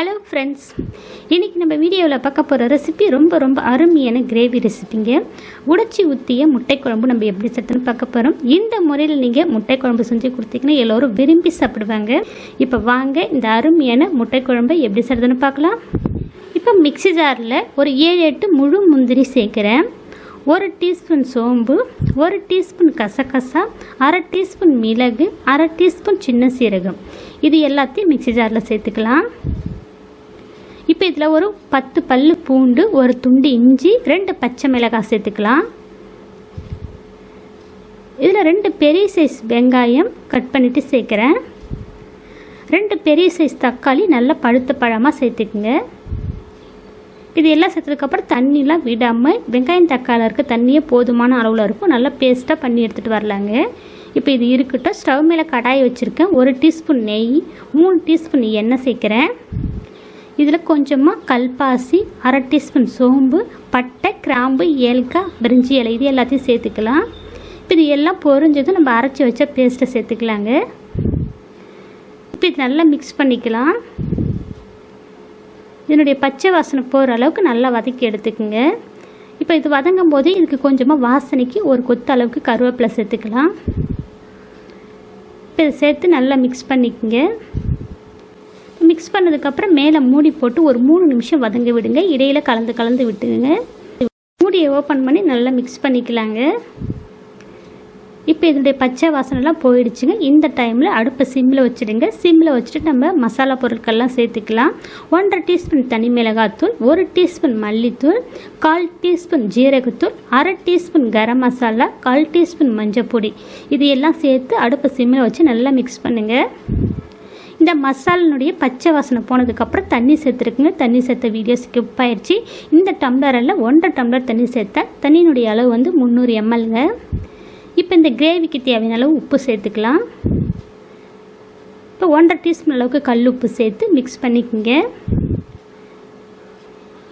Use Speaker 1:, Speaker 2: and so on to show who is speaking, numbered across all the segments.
Speaker 1: Hello friends இன்றைக்கி நம்ம வீடியோவில் பார்க்க போகிற ரெசிபி ரொம்ப ரொம்ப அருமையான கிரேவி ரெசிபிங்க உடைச்சி ஊற்றிய முட்டை குழம்பு நம்ம எப்படி சட்டுன்னு பார்க்க போகிறோம் இந்த முறையில் நீங்கள் முட்டை குழம்பு செஞ்சு கொடுத்தீங்கன்னா எல்லோரும் விரும்பி சாப்பிடுவாங்க. இப்போ வாங்க இந்த அருமையான முட்டை குழம்பை எப்படி சட்டுன்னு பார்க்கலாம். இப்போ மிக்ஸி ஜாரில் ஒரு ஏழு எட்டு முழு முந்திரி சேர்க்குறேன். ஒரு டீஸ்பூன் சோம்பு ஒரு டீஸ்பூன் கசகசா அரை டீஸ்பூன் மிளகு அரை டீஸ்பூன் சின்ன சீரகம். இது எல்லாத்தையும் மிக்ஸி ஜாரில் சேர்த்துக்கலாம். இப்போ இதில் ஒரு பத்து பல் பூண்டு ஒரு துண்டு இஞ்சி ரெண்டு பச்சை மிளகாய் சேர்த்துக்கலாம். இதில் ரெண்டு பெரிய சைஸ் வெங்காயம் கட் பண்ணிவிட்டு சேர்க்குறேன். ரெண்டு பெரிய சைஸ் தக்காளி நல்லா பழுத்த பழமாக சேர்த்துக்குங்க. இது எல்லாம் சேர்த்ததுக்கப்புறம் தண்ணிலாம் விடாமல் வெங்காயம் தக்காளி இருக்க தண்ணியே போதுமான அளவில் இருக்கும். நல்லா பேஸ்ட்டாக பண்ணி எடுத்துகிட்டு வரலாங்க. இப்போ இது இருக்கட்டும். ஸ்டவ் மேலே கடாயை வச்சுருக்கேன். ஒரு டீஸ்பூன் நெய் மூணு டீஸ்பூன் எண்ணெய் சேர்க்குறேன். இதில் கொஞ்சமாக கல்பாசி அரை டீஸ்பூன் சோம்பு பட்டை கிராம்பு ஏலக்காய் பிரிஞ்சி இலை இது எல்லாத்தையும் சேர்த்துக்கலாம். இப்போ இது எல்லாம் பொரிஞ்சதும் நம்ம அரைச்சி வச்ச பேஸ்ட்டை சேர்த்துக்கலாங்க. இப்போ இது நல்லா மிக்ஸ் பண்ணிக்கலாம். இதனுடைய பச்சை வாசனை போகிற அளவுக்கு நல்லா வதக்கி எடுத்துக்கோங்க. இப்போ இது வதங்கும் போது இதுக்கு கொஞ்சமாக வாசனைக்கு ஒரு கொத்து அளவுக்கு கருவேப்பிலை சேர்த்துக்கலாம். இப்போ இதை சேர்த்து நல்லா மிக்ஸ் பண்ணிக்கோங்க. மிக்ஸ் பண்ணதுக்கப்புறம் மேலே மூடி போட்டு ஒரு மூணு நிமிஷம் வதங்க விடுங்க. இடையில் கலந்து கலந்து விட்டுங்க மூடியை ஓப்பன் பண்ணி நல்லா மிக்ஸ் பண்ணிக்கலாங்க. இப்போ இதனுடைய பச்சை வாசனைலாம் போயிடுச்சுங்க. இந்த டைமில் அடுப்பை சிம்மில் வச்சுடுங்க. சிம்மில் வச்சுட்டு நம்ம மசாலா பொருட்கள்லாம் சேர்த்துக்கலாம். ஒன்றரை டீஸ்பூன் தனி மிளகாத்தூள் ஒரு டீஸ்பூன் மல்லித்தூள் கால் டீஸ்பூன் ஜீரகத்தூள் அரை டீஸ்பூன் கரம் மசாலா கால் டீஸ்பூன் மஞ்சள் பொடி இது எல்லாம் சேர்த்து அடுப்பை சிம்மில் வச்சு நல்லா மிக்ஸ் பண்ணுங்கள் இந்த மசாலினுடைய பச்சை வாசனை போனதுக்கப்புறம் தண்ணி சேர்த்துருக்குங்க. தண்ணி சேர்த்த வீடியோ ஸ்கிப் ஆயிடுச்சு இந்த டம்ளரில் ஒன்றரை டம்ளர் தண்ணி சேர்த்தேன். தண்ணியினுடைய அளவு வந்து முந்நூறு எம்எல்ங்க இப்போ இந்த கிரேவிக்கு தேவையான அளவு உப்பு சேர்த்துக்கலாம். இப்போ ஒன்றரை டீஸ்பூன் அளவுக்கு கல் உப்பு சேர்த்து மிக்ஸ் பண்ணிக்கோங்க.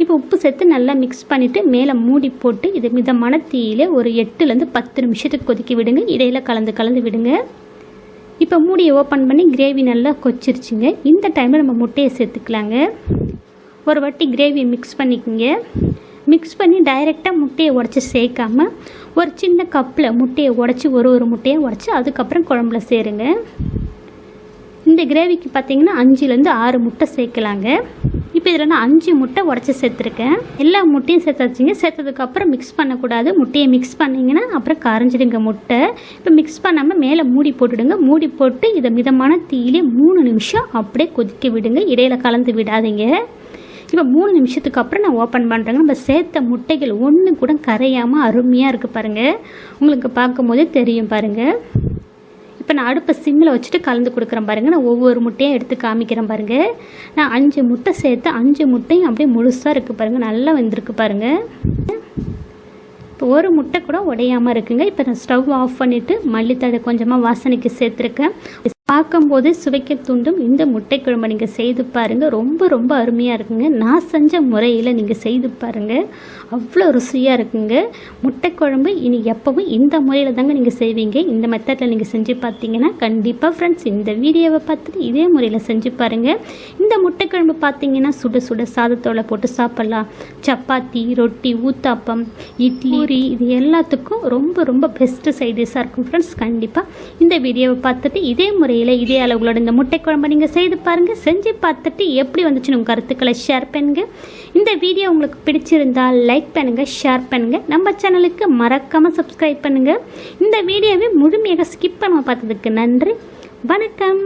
Speaker 1: இப்போ உப்பு சேர்த்து நல்லா மிக்ஸ் பண்ணிவிட்டு மேலே மூடி போட்டு இது மிதமான தீயிலே ஒரு எட்டுலேருந்து பத்து நிமிஷத்துக்கு கொதிக்க விடுங்க. இடையில் கலந்து கலந்து விடுங்க. இப்போ மூடியை ஓப்பன் பண்ணி கிரேவி நல்லா கொச்சிருச்சுங்க. இந்த டைமில் நம்ம முட்டையை சேர்த்துக்கலாங்க. ஒரு வாட்டி கிரேவி மிக்ஸ் பண்ணிக்கோங்க. மிக்ஸ் பண்ணி டைரெக்டாக முட்டையை உடச்சி சேர்க்காம ஒரு சின்ன கப்பில் முட்டையை உடச்சி ஒரு ஒரு முட்டையை உடச்சி அதுக்கப்புறம் குழம்புல சேருங்க. இந்த கிரேவிக்கு பார்த்தீங்கன்னா அஞ்சுலேருந்து ஆறு முட்டை சேர்க்கலாங்க. இப்போ இதில் நான் அஞ்சு முட்டை உடச்சி சேர்த்துருக்கேன். எல்லா முட்டையும் சேர்த்தாச்சுங்க. சேர்த்ததுக்கப்புறம் மிக்ஸ் பண்ணக்கூடாது. முட்டையை மிக்ஸ் பண்ணிங்கன்னா அப்புறம் கரைஞ்சிடுங்க முட்டை. இப்போ மிக்ஸ் பண்ணாமல் மேலே மூடி போட்டுடுங்க. மூடி போட்டு இதை மிதமான தீயிலே மூணு நிமிஷம் அப்படியே கொதிக்க விடுங்க. இடையில கலந்து விடாதீங்க. இப்போ மூணு நிமிஷத்துக்கு அப்புறம் நான் ஓப்பன் பண்ணுறேங்க நம்ம சேர்த்த முட்டைகள் ஒன்று கூட கரையாமல் அருமையாக இருக்குது பாருங்கள் உங்களுக்கு பார்க்கும் போதே தெரியும் பாருங்கள் இப்போ நான் அடுப்பை சிம்மில் வச்சுட்டு கலந்து கொடுக்குறேன் பாருங்கள் நான் ஒவ்வொரு முட்டையும் எடுத்து காமிக்கிறேன் பாருங்கள் நான் அஞ்சு முட்டை சேர்த்து அஞ்சு முட்டையும் அப்படியே முழுசாக இருக்குது பாருங்கள் நல்லா வந்திருக்கு பாருங்கள் இப்போ ஒரு முட்டை கூட உடையாமல் இருக்குங்க. இப்போ நான் ஸ்டவ் ஆஃப் பண்ணிவிட்டு மல்லித்தழை கொஞ்சமாக வாசனைக்கு சேர்த்துருக்கேன். பார்க்கும்போதே சுவைக்க தூண்டும் இந்த முட்டை குழம்பு நீங்கள் செய்து பாருங்கள் ரொம்ப ரொம்ப அருமையாக இருக்குங்க. நான் செஞ்ச முறையில் நீங்கள் செய்து பாருங்கள் அவ்வளோ ருசியாக இருக்குங்க. முட்டை குழம்பு இனி எப்போவும் இந்த முறையில் தாங்க நீங்கள் செய்வீங்க. இந்த மெத்தடில் நீங்கள் செஞ்சு பார்த்தீங்கன்னா கண்டிப்பாக ஃப்ரெண்ட்ஸ் இந்த வீடியோவை பார்த்துட்டு இதே முறையில் செஞ்சு பாருங்கள் இந்த முட்டை குழம்பு பார்த்தீங்கன்னா சுட சுட சாதத்தோட போட்டு சாப்பிட்லாம். சப்பாத்தி ரொட்டி ஊத்தாப்பம் இட்லி இது எல்லாத்துக்கும் ரொம்ப ரொம்ப பெஸ்ட்டு சைடிஷாக இருக்கும் ஃப்ரெண்ட்ஸ் கண்டிப்பாக இந்த வீடியோவை பார்த்துட்டு இதே முறையில் முறையில் இதே அளவுகளோட இந்த முட்டை குழம்பை நீங்கள் செய்து பாருங்கள் செஞ்சு பார்த்துட்டு எப்படி வந்துச்சுன்னு உங்கள் கருத்துக்களை ஷேர் பண்ணுங்கள் இந்த வீடியோ உங்களுக்கு பிடிச்சிருந்தால் லைக் பண்ணுங்கள் ஷேர் பண்ணுங்கள் நம்ம சேனலுக்கு மறக்காமல் சப்ஸ்கிரைப் பண்ணுங்கள் இந்த வீடியோவை முழுமையாக ஸ்கிப் பண்ணாமல் பார்த்ததுக்கு நன்றி. வணக்கம்.